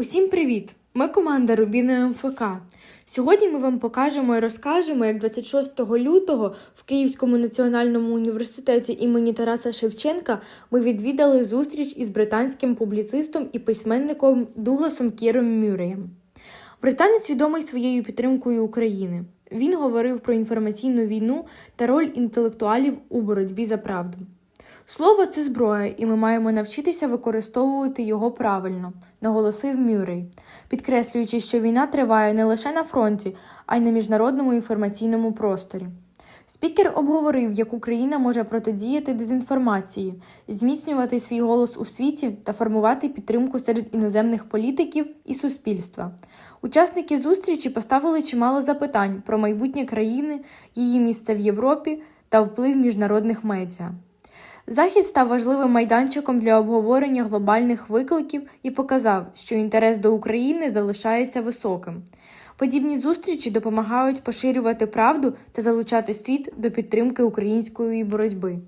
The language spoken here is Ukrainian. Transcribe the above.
Усім привіт! Ми команда Рубіно МФК. Сьогодні ми вам покажемо і розкажемо, як 26 лютого в Київському національному університеті імені Тараса Шевченка ми відвідали зустріч із британським публіцистом і письменником Дугласом Кіром Мюреєм. Британець відомий своєю підтримкою України. Він говорив про інформаційну війну та роль інтелектуалів у боротьбі за правду. Слово це зброя, і ми маємо навчитися використовувати його правильно, наголосив Мюррей, підкреслюючи, що війна триває не лише на фронті, а й на міжнародному інформаційному просторі. Спікер обговорив, як Україна може протидіяти дезінформації, зміцнювати свій голос у світі та формувати підтримку серед іноземних політиків і суспільства. Учасники зустрічі поставили чимало запитань про майбутнє країни, її місце в Європі та вплив міжнародних медіа. Захід став важливим майданчиком для обговорення глобальних викликів і показав, що інтерес до України залишається високим. Подібні зустрічі допомагають поширювати правду та залучати світ до підтримки української боротьби.